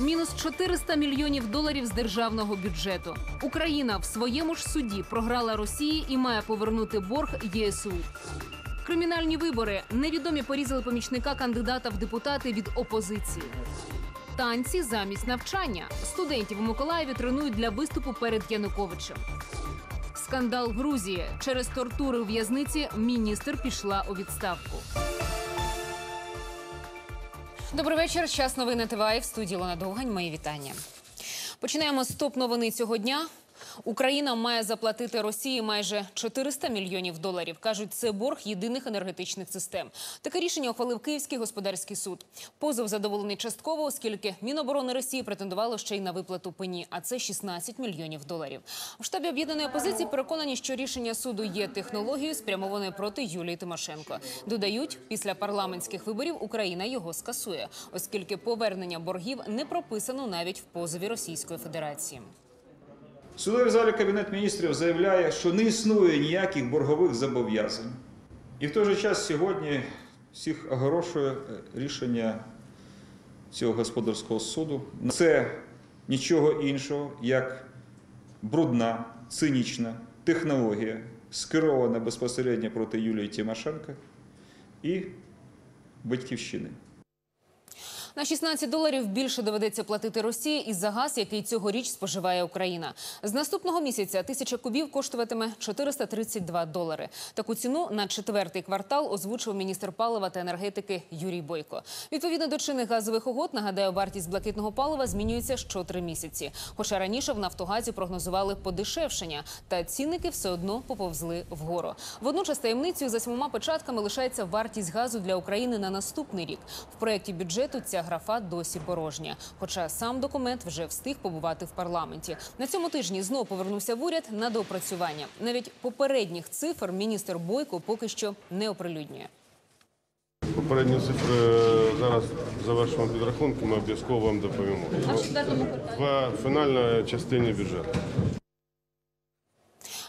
Мінус 400 мільйонів доларів з державного бюджету. Україна в своєму ж суді програла Росії і має повернути борг ЄСУ. Кримінальні вибори невідомі порізали помічника кандидата в депутати від опозиції. Танці замість навчання студентів у Миколаєві тренують для виступу перед Януковичем. Скандал в Грузії через тортури у в'язниці міністр пішла у відставку. Добрий вечір. Час новини ТВА в студії Лона Довгань. Мої вітання. Починаємо з топ новини цього дня. Україна має заплатити Росії майже 400 мільйонів доларів. кажуть, це борг єдиних енергетичних систем. Таке рішення ухвалив Київський господарський суд. Позов задоволений частково, оскільки Міноборони Росії претендувало ще й на виплату пені, а це 16 мільйонів доларів. В штабі об'єднаної опозиції переконані, що рішення суду є технологією, спрямованою проти Юлії Тимошенко. Додають, після парламентських виборів Україна його скасує, оскільки повернення боргів не прописано навіть в позові Російської Федерації. Судовій залі Кабінет міністрів заявляє, що не існує ніяких боргових зобов'язань. І в той же час сьогодні всіх огорошує е, рішення цього господарського суду. Це нічого іншого, як брудна, цинічна технологія, скерована безпосередньо проти Юлії Тимошенко і батьківщини. На 16 доларів більше доведеться платити Росії із за газ, який цьогоріч споживає Україна. З наступного місяця тисяча кубів коштуватиме 432 долари. Таку ціну на четвертий квартал озвучив міністр палива та енергетики Юрій Бойко. Відповідно до чинних газових угод, нагадаю, вартість блакитного палива змінюється щотри місяці. Хоча раніше в Нафтогазі прогнозували подешевшення, та цінники все одно поповзли вгору. Водночас таємницею за сьомома початками лишається вартість газу для України на наступний рік. В проєкті бюджету ця графа досі порожня. Хоча сам документ вже встиг побувати в парламенті. На цьому тижні знов повернувся в уряд на доопрацювання. Навіть попередніх цифр міністр Бойко поки що не оприлюднює. Попередні цифри е, зараз завершимо підрахунки, ми обов'язково вам доповімо. В фінальній частині бюджету.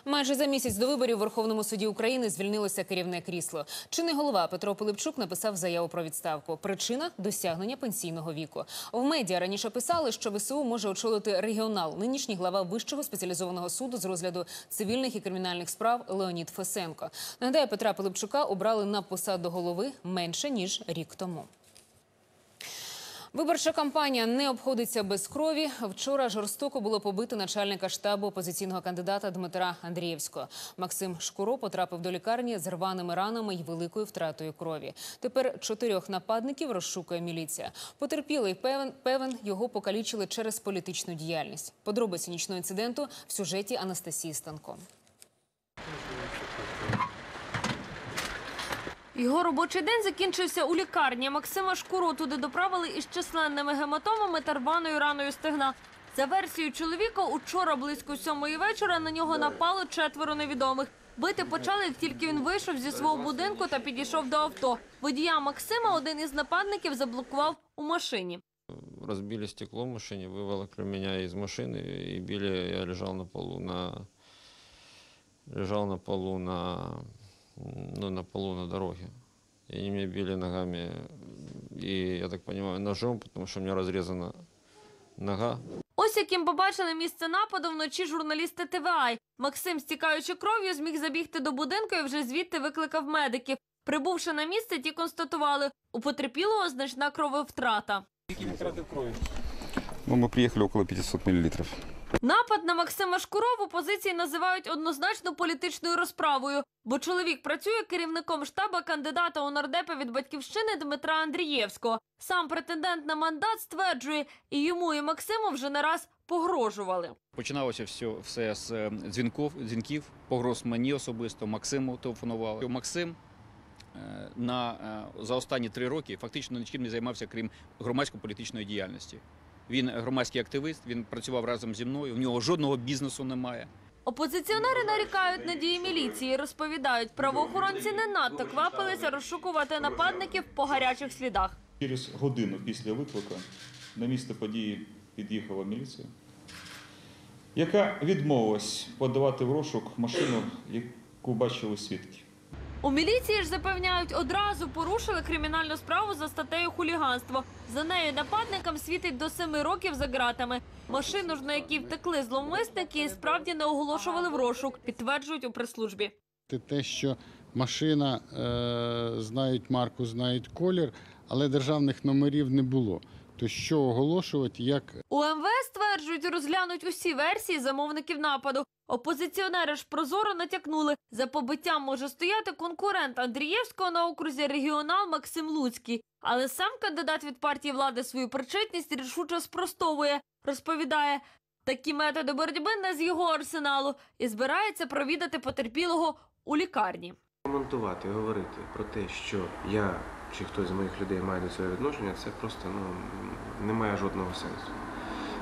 Майже за місяць до виборів в Верховному суді України звільнилося керівне крісло. Чинний голова Петро Пилипчук написав заяву про відставку. Причина досягнення пенсійного віку. В медіа раніше писали, що ВСУ може очолити регіонал. Нинішній глава вищого спеціалізованого суду з розгляду цивільних і кримінальних справ Леонід Фесенко. Нагадаю, Петра Пилипчука обрали на посаду голови менше ніж рік тому. Виборча кампанія не обходиться без крові. Вчора жорстоко було побито начальника штабу опозиційного кандидата Дмитра Андрієвського. Максим Шкуро потрапив до лікарні з рваними ранами і великою втратою крові. Тепер чотирьох нападників розшукує міліція. Потерпілий певен, певен його покалічили через політичну діяльність. Подробиці нічного інциденту в сюжеті Анастасії Станко. Його робочий день закінчився у лікарні. Максима Шкуру туди доправили із численними гематомами та рваною раною стегна. За версією чоловіка, учора близько сьомої вечора на нього напало четверо невідомих. Бити почали, як тільки він вийшов зі свого будинку та підійшов до авто. Водія Максима один із нападників заблокував у машині. разбили стекло в машине, выволокли меня из машины и били. Я лежал на полу на лежал на полу на ну на полу на дороге. И они меня били ногами и я так понимаю ножом, потому что у меня разрезана нога. Ось яким побачили місце нападу вночі журналісти ТВА. Максим, стікаючи кров'ю, зміг забігти до будинку і вже звідти викликав медиків. Прибувши на місце, ті констатували, у потерпілого значна крововтрата. Ну, мы приехали около 500 миллилитров. Напад на Максима Шкуро в опозиції називають однозначно політичною розправою, бо чоловік працює керівником штаба кандидата у нардепи від батьківщини Дмитра Андрієвського. Сам претендент на мандат стверджує, і йому, і Максиму вже не раз погрожували. Починалося все, все з е, дзвінків, дзвінків, погроз мені особисто, Максиму телефонували. Максим е, на, е, за останні три роки фактично нічим не займався, крім громадсько-політичної діяльності. Він громадський активіст, він працював разом зі мною, в нього жодного бізнесу немає. Опозиціонери нарікають на дії міліції. Розповідають, правоохоронці не надто квапилися розшукувати нападників по гарячих слідах. Через годину після виклику на місце події під'їхала міліція. яка відмовилась подавати в розшук машину, яку бачили свідки. У міліції ж запевняють, одразу порушили кримінальну справу за статтею хуліганство. За нею нападникам світить до семи років за ґратами. Машину ж, на якій втекли зловмисники, справді не оголошували в розшук, підтверджують у прес-службі. Те- що машина е, знають марку, знають колір, але державних номерів не було. То що оголошувати, як У МВС стверджують, розглянуть усі версії замовників нападу. Опозиціонери ж прозоро натякнули, за побиттям може стояти конкурент Андрієвського на окрузі регіонал Максим Луцький. Але сам кандидат від партії влади свою причетність рішуче спростовує. Розповідає, такі методи боротьби не з його арсеналу і збирається провідати потерпілого у лікарні. Коментувати, говорити про те, що я чи хтось з моїх людей має до цього відношення, це просто ну, не має жодного сенсу.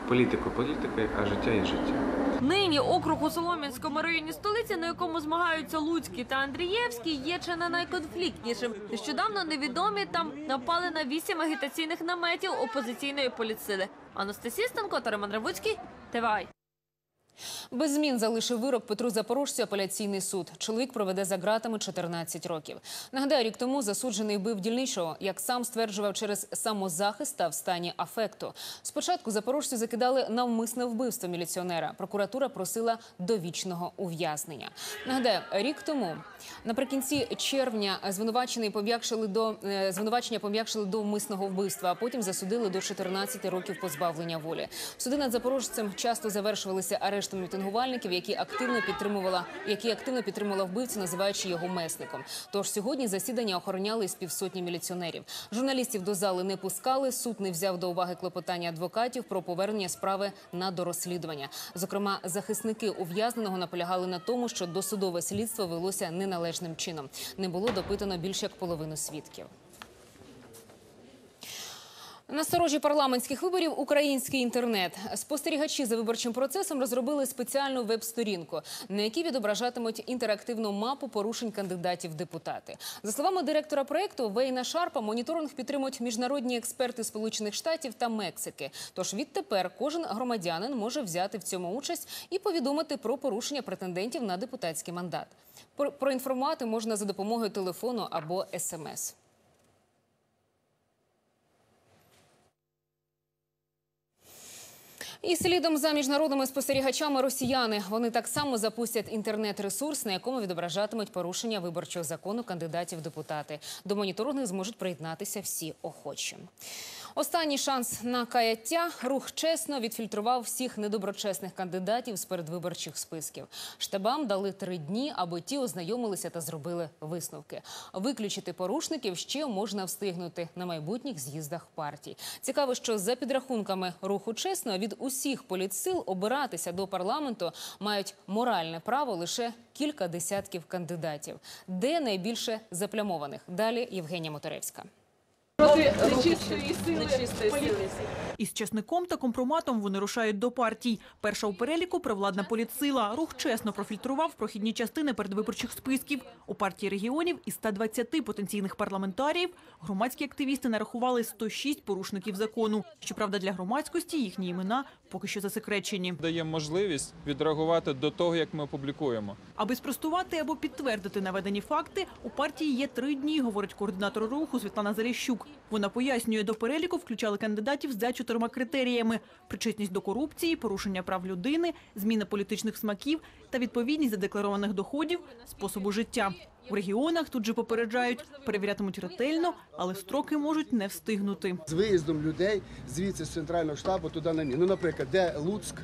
Політика політика, а життя є життя. Нині округ у Солом'янському районі столиці, на якому змагаються Луцький та Андрієвський, є чи не найконфліктнішим. Нещодавно невідомі там напали на вісім агітаційних наметів опозиційної політсили. Анастасія Станко та Роман Равуцький, ТВАЙ. Без змін залишив вирок Петру Запорожцю апеляційний суд. Чоловік проведе за ґратами 14 років. Нагадаю, рік тому засуджений бив дільничого, як сам стверджував, через самозахист та в стані афекту. Спочатку запорожцю закидали навмисне вбивство міліціонера. Прокуратура просила довічного ув'язнення. Нагадаю, рік тому наприкінці червня звинувачений пом'якшили до е, звинувачення пом'якшили до вмисного вбивства, а потім засудили до 14 років позбавлення волі. Суди над запорожцем часто завершувалися арештом мітингувальників, які активно підтримувала, які активно підтримувала вбивцю, називаючи його месником. Тож сьогодні засідання охороняли з півсотні міліціонерів. Журналістів до зали не пускали. Суд не взяв до уваги клопотання адвокатів про повернення справи на дорозслідування. Зокрема, захисники ув'язненого наполягали на тому, що досудове слідство велося неналежним чином. Не було допитано більше як половину свідків. На сторожі парламентських виборів український інтернет. Спостерігачі за виборчим процесом розробили спеціальну веб-сторінку, на якій відображатимуть інтерактивну мапу порушень кандидатів в депутати. За словами директора проекту Вейна Шарпа, моніторинг підтримують міжнародні експерти Сполучених Штатів та Мексики. Тож відтепер кожен громадянин може взяти в цьому участь і повідомити про порушення претендентів на депутатський мандат. Про- Проінформувати можна за допомогою телефону або смс. І слідом за міжнародними спостерігачами росіяни вони так само запустять інтернет-ресурс, на якому відображатимуть порушення виборчого закону кандидатів депутати. До моніторингу зможуть приєднатися всі охочі. Останній шанс на каяття рух чесно відфільтрував всіх недоброчесних кандидатів з передвиборчих списків. Штабам дали три дні, аби ті ознайомилися та зробили висновки. Виключити порушників ще можна встигнути на майбутніх з'їздах партій. Цікаво, що за підрахунками руху чесно від усіх політсил обиратися до парламенту мають моральне право лише кілька десятків кандидатів. Де найбільше заплямованих? Далі Євгенія Моторевська проти нечистої ну, ну, сили. Нечистої сили. Із чесником та компроматом вони рушають до партій. Перша у переліку провладна політсила. Рух чесно профільтрував прохідні частини передвиборчих списків. У партії регіонів із 120 потенційних парламентаріїв громадські активісти нарахували 106 порушників закону. Щоправда, для громадськості їхні імена поки що засекречені. дає можливість відреагувати до того, як ми опублікуємо. Аби спростувати або підтвердити наведені факти, у партії є три дні, говорить координатор руху Світлана Заліщук. Вона пояснює, до переліку включали кандидатів за чотирма критеріями: причетність до корупції, порушення прав людини, зміна політичних смаків та відповідність задекларованих доходів способу життя. У регіонах тут же попереджають, перевірятимуть ретельно, але строки можуть не встигнути. з виїздом людей звідси з центрального штабу туди на мі. Ну, наприклад, де Луцьк,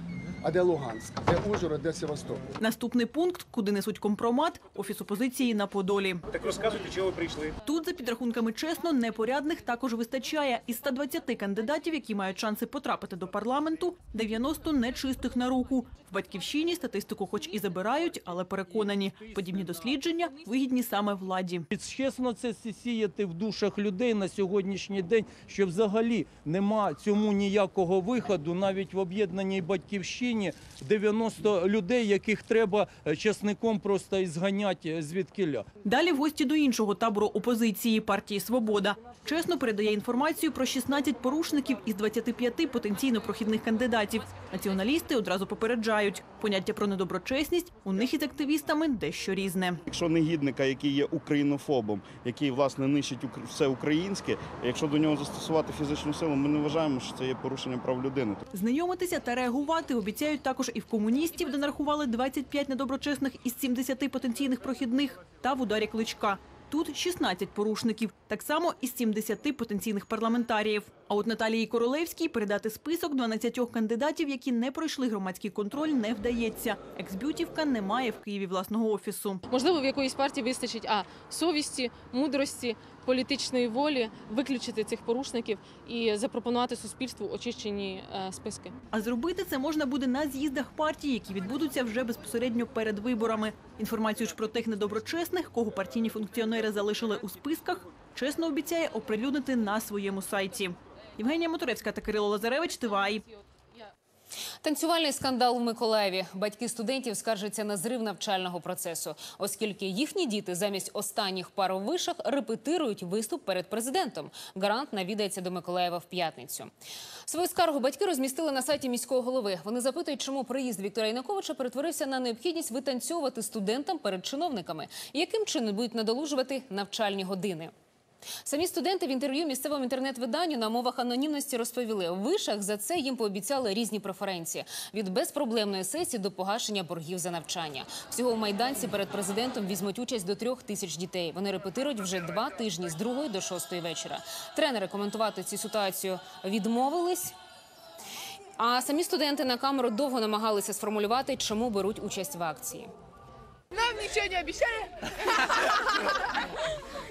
а де Луганськ, де Ужгород, де Севастополь. Наступний пункт, куди несуть компромат, офіс опозиції на Подолі. Так розказуйте, чого ви прийшли. Тут, за підрахунками чесно, непорядних також вистачає. Із 120 кандидатів, які мають шанси потрапити до парламенту, 90 нечистих на руку. В батьківщині статистику хоч і забирають, але переконані, подібні дослідження вигідні саме владі. Чесно, це сіяти в душах людей на сьогоднішній день, що взагалі нема цьому ніякого виходу, навіть в об'єднаній батьківщині. Україні 90 людей, яких треба е, часником просто ізганяти звідкиля. Далі в гості до іншого табору опозиції партії Свобода. Чесно передає інформацію про 16 порушників із 25 потенційно прохідних кандидатів. Націоналісти одразу попереджають. Поняття про недоброчесність у них із активістами дещо різне. Якщо негідника, який є українофобом, який власне нищить укр- все українське, якщо до нього застосувати фізичну силу, ми не вважаємо, що це є порушення прав людини. Знайомитися та реагувати обіцяють також і в комуністів, де нарахували 25 недоброчесних із 70 потенційних прохідних, та в ударі кличка. Тут 16 порушників, так само із 70 потенційних парламентаріїв. А от Наталії Королевській передати список 12 кандидатів, які не пройшли громадський контроль, не вдається. Ексбютівка не має в Києві власного офісу. Можливо, в якоїсь партії вистачить а совісті, мудрості, політичної волі виключити цих порушників і запропонувати суспільству очищені е, списки. А зробити це можна буде на з'їздах партії, які відбудуться вже безпосередньо перед виборами. Інформацію ж про тих недоброчесних, кого партійні функціонери залишили у списках, чесно обіцяє оприлюднити на своєму сайті. Євгенія Моторевська та Кирило Лазаревич, ТВАЙ. Танцювальний скандал в Миколаєві. Батьки студентів скаржаться на зрив навчального процесу, оскільки їхні діти замість останніх пар у вишах репетирують виступ перед президентом. Гарант навідається до Миколаєва в п'ятницю. Свою скаргу батьки розмістили на сайті міського голови. Вони запитують, чому приїзд Віктора Януковича перетворився на необхідність витанцьовувати студентам перед чиновниками, яким чином будуть надолужувати навчальні години. Самі студенти в інтерв'ю місцевому інтернет-виданню на мовах анонімності розповіли, в вишах за це їм пообіцяли різні преференції від безпроблемної сесії до погашення боргів за навчання. Всього в майданці перед президентом візьмуть участь до трьох тисяч дітей. Вони репетирують вже два тижні з другої до шостої вечора. Тренери коментувати цю ситуацію відмовились. А самі студенти на камеру довго намагалися сформулювати, чому беруть участь в акції. Нам ничего не обещали?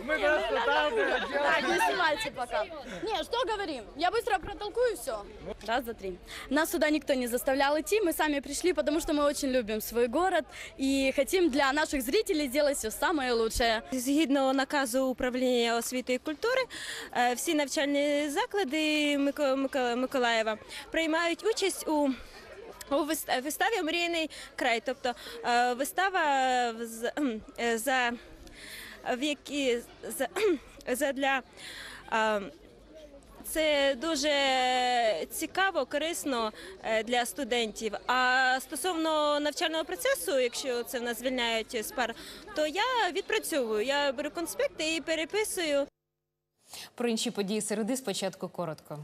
Мы просто там Так, не снимайте пока. Не, что говорим? Я быстро протолкую все. Раз, два, три. Нас сюда никто не заставлял идти, мы сами пришли, потому что мы очень любим свой город и хотим для наших зрителей сделать все самое лучшее. Згідно наказу управління освіти і культури, е, всі навчальні заклади Мико- Мико- Миколаєва приймають участь у у вис- виставі Мрійний край, тобто е, вистава з- кхм, е, за в які за, за для е, це дуже цікаво, корисно е, для студентів. А стосовно навчального процесу, якщо це в нас звільняють з пар, то я відпрацьовую. Я беру конспекти і переписую. Про інші події середи спочатку коротко.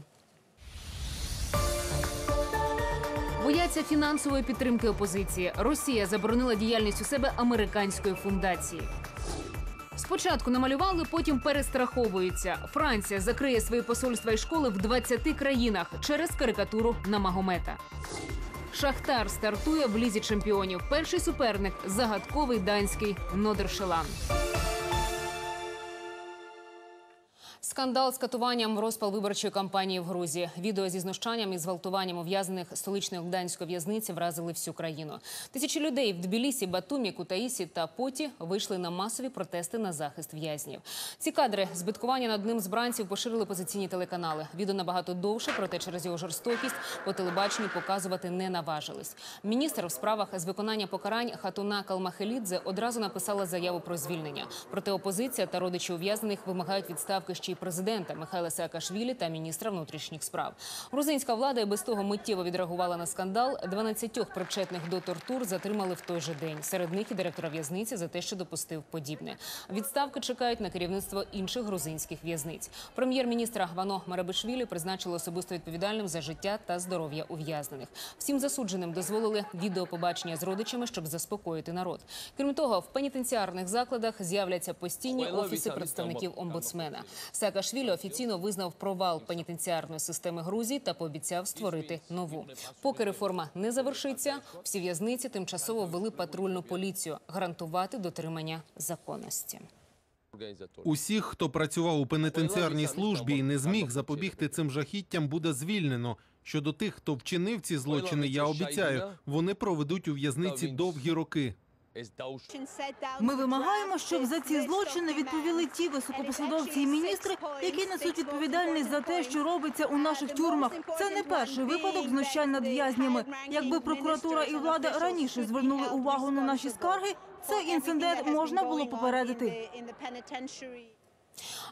Бояться фінансової підтримки опозиції. Росія заборонила діяльність у себе американської фундації. Спочатку намалювали, потім перестраховуються. Франція закриє свої посольства і школи в 20 країнах через карикатуру на Магомета. Шахтар стартує в лізі чемпіонів. Перший суперник загадковий данський Нодершелан. Скандал з катуванням розпал виборчої кампанії в Грузії. Відео зі знущанням і зґвалтуванням ув'язнених столичної гданської в'язниці вразили всю країну. Тисячі людей в Тбілісі, Батумі, Кутаїсі та Поті вийшли на масові протести на захист в'язнів. Ці кадри збиткування над одним з бранців поширили позиційні телеканали. Відео набагато довше, проте через його жорстокість по телебаченню показувати не наважились. Міністр в справах з виконання покарань Хатуна Калмахелідзе одразу написала заяву про звільнення. Проте опозиція та родичі ув'язнених вимагають відставки ще й президента Михайла Саакашвілі та міністра внутрішніх справ. Грузинська влада і без того миттєво відреагувала на скандал. 12 причетних до тортур затримали в той же день. Серед них і директора в'язниці за те, що допустив подібне. Відставки чекають на керівництво інших грузинських в'язниць. Прем'єр-міністра Вано Марабишвілі призначили особисто відповідальним за життя та здоров'я ув'язнених. Всім засудженим дозволили відеопобачення з родичами, щоб заспокоїти народ. Крім того, в пенітенціарних закладах з'являться постійні офіси представників омбудсмена. Саакашвілі офіційно визнав провал пенітенціарної системи Грузії та пообіцяв створити нову. Поки реформа не завершиться, всі в'язниці тимчасово ввели патрульну поліцію гарантувати дотримання законності. Усіх, хто працював у пенітенціарній службі і не зміг запобігти цим жахіттям, буде звільнено. Щодо тих, хто вчинив ці злочини, я обіцяю, вони проведуть у в'язниці довгі роки. Ми вимагаємо, щоб за ці злочини відповіли ті високопосадовці і міністри, які несуть відповідальність за те, що робиться у наших тюрмах. Це не перший випадок знущань над в'язнями. Якби прокуратура і влада раніше звернули увагу на наші скарги, цей інцидент можна було попередити.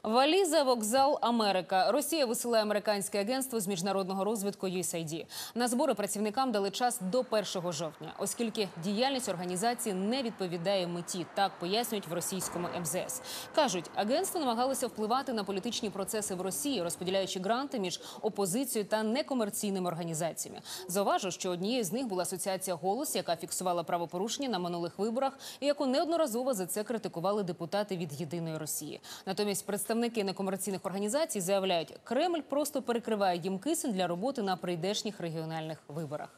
Валіза, вокзал, Америка. Росія висилає американське агентство з міжнародного розвитку USAID. На збори працівникам дали час до 1 жовтня, оскільки діяльність організації не відповідає меті. Так пояснюють в російському МЗС. кажуть, агентство намагалося впливати на політичні процеси в Росії, розподіляючи гранти між опозицією та некомерційними організаціями. Зауважу, що однією з них була асоціація голос, яка фіксувала правопорушення на минулих виборах, і яку неодноразово за це критикували депутати від єдиної Росії. Натомість представники некомерційних організацій заявляють, Кремль просто перекриває їм кисень для роботи на прийдешніх регіональних виборах.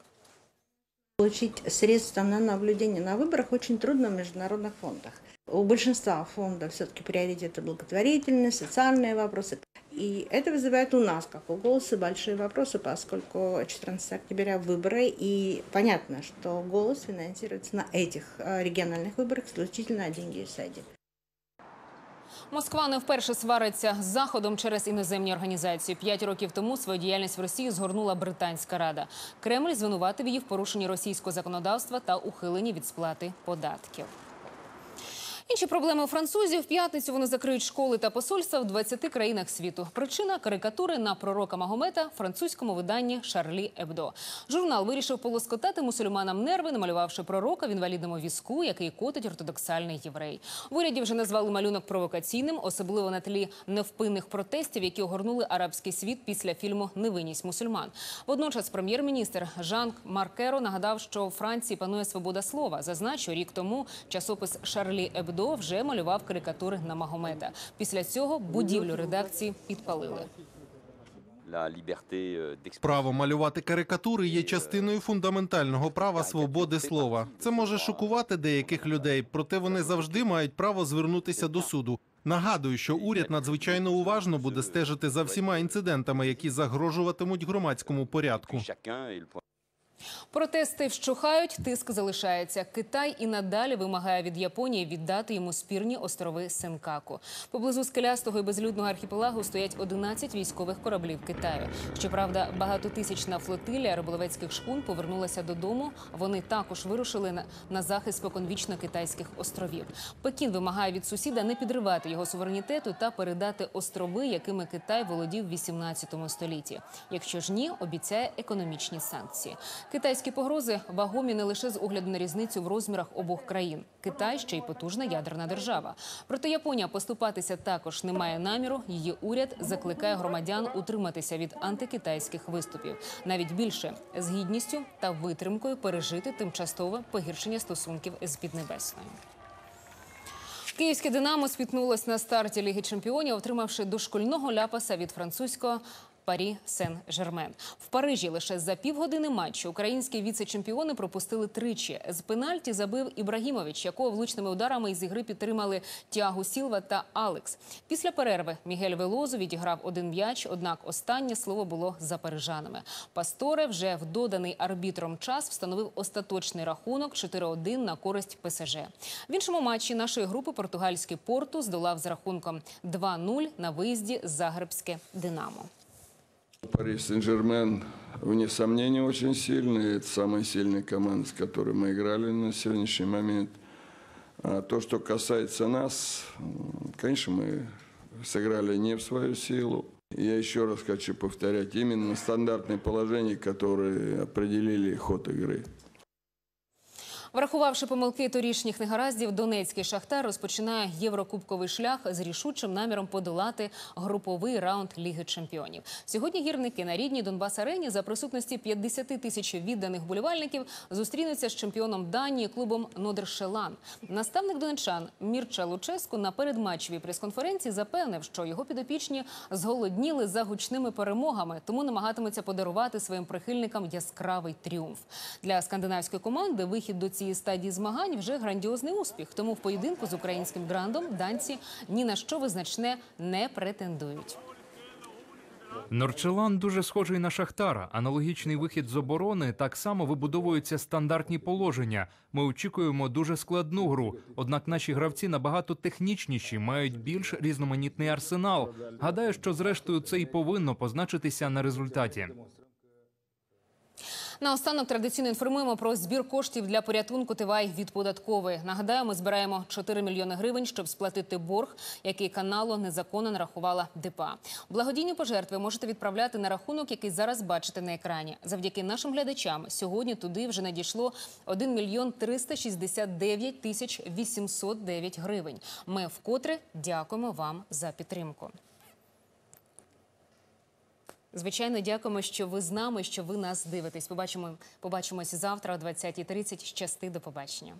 Получить средства на наблюдение на выборах очень трудно в международных фондах. У большинства фондов все-таки приоритеты благотворительность, социальные вопросы. И это вызывает у нас, как у «Голоса», большие вопросы, поскольку 14 октября выборы, и понятно, что «Голос» финансируется на этих э, региональных выборах исключительно на деньги USAID. Москва не вперше свариться з заходом через іноземні організації. П'ять років тому свою діяльність в Росії згорнула британська рада. Кремль звинуватив її в порушенні російського законодавства та ухиленні від сплати податків. Інші проблеми французів в п'ятницю вони закриють школи та посольства в 20 країнах світу. Причина карикатури на пророка Магомета в французькому виданні Шарлі Ебдо. Журнал вирішив полоскотати мусульманам нерви, намалювавши пророка в інвалідному візку, який котить ортодоксальний єврей. В уряді вже назвали малюнок провокаційним, особливо на тлі невпинних протестів, які огорнули арабський світ після фільму Невинність мусульман. Водночас прем'єр-міністр Жан Маркеро нагадав, що у Франції панує свобода слова. Зазначу, рік тому часопис Шарлі Ебдо вже малював карикатури на Магомета. Після цього будівлю редакції підпалили. Право малювати карикатури є частиною фундаментального права свободи слова. Це може шокувати деяких людей, проте вони завжди мають право звернутися до суду. Нагадую, що уряд надзвичайно уважно буде стежити за всіма інцидентами, які загрожуватимуть громадському порядку. Протести вщухають, тиск залишається. Китай і надалі вимагає від Японії віддати йому спірні острови Сенкаку. Поблизу скелястого і безлюдного архіпелагу стоять 11 військових кораблів Китаю. Щоправда, багатотисячна флотилія риболовецьких шкун повернулася додому. Вони також вирушили на, на захист споконвічно китайських островів. Пекін вимагає від сусіда не підривати його суверенітету та передати острови, якими Китай володів в 18 столітті. Якщо ж ні, обіцяє економічні санкції. Китайські погрози вагомі не лише з огляду на різницю в розмірах обох країн. Китай ще й потужна ядерна держава. Проте Японія поступатися також не має наміру. Її уряд закликає громадян утриматися від антикитайських виступів, навіть більше з гідністю та витримкою пережити тимчасове погіршення стосунків з Піднебесною. Київське Динамо спітнулось на старті Ліги Чемпіонів, отримавши дошкульного ляпаса від французького. Парі Сен-Жермен в Парижі лише за півгодини матчу українські віце-чемпіони пропустили тричі. З пенальті забив Ібрагімович, якого влучними ударами із ігри підтримали Тіагу Сілва та Алекс. Після перерви Мігель Велозу відіграв один м'яч, однак останнє слово було за парижанами. Пасторе вже в доданий арбітром час встановив остаточний рахунок 4-1 на користь ПСЖ. В іншому матчі нашої групи португальський порту здолав з рахунком 2-0 на виїзді Загребське Динамо. Париж Сен-Жермен, вне сомнения, очень сильный. Это самая сильная команда, с которой мы играли на сегодняшний момент. А то, что касается нас, конечно, мы сыграли не в свою силу. Я еще раз хочу повторять, именно стандартные положения, которые определили ход игры. Врахувавши помилки торішніх негараздів, Донецький шахтар розпочинає єврокубковий шлях з рішучим наміром подолати груповий раунд Ліги Чемпіонів. Сьогодні гірники на рідній Донбас арені за присутності 50 тисяч відданих болівальників зустрінуться з чемпіоном Данії клубом Нодершелан. Наставник донечан Мірча Луческу на передматчевій прес-конференції запевнив, що його підопічні зголодніли за гучними перемогами, тому намагатимуться подарувати своїм прихильникам яскравий тріумф. Для скандинавської команди вихід до цієї стадії змагань вже грандіозний успіх. Тому в поєдинку з українським грандом данці ні на що визначне не претендують. Норчелан дуже схожий на Шахтара. Аналогічний вихід з оборони так само вибудовуються стандартні положення. Ми очікуємо дуже складну гру. Однак наші гравці набагато технічніші, мають більш різноманітний арсенал. Гадаю, що зрештою це і повинно позначитися на результаті. Наостанок традиційно інформуємо про збір коштів для порятунку Тивай від податкової. Нагадаю, ми збираємо 4 мільйони гривень, щоб сплатити борг, який каналу незаконно нарахувала ДПА. Благодійні пожертви можете відправляти на рахунок, який зараз бачите на екрані. Завдяки нашим глядачам сьогодні туди вже надійшло 1 мільйон 369 тисяч 809 гривень. Ми вкотре дякуємо вам за підтримку. Звичайно, дякуємо, що ви з нами, що ви нас дивитесь. Побачимо, побачимося завтра о 20.30. Щасти, до побачення.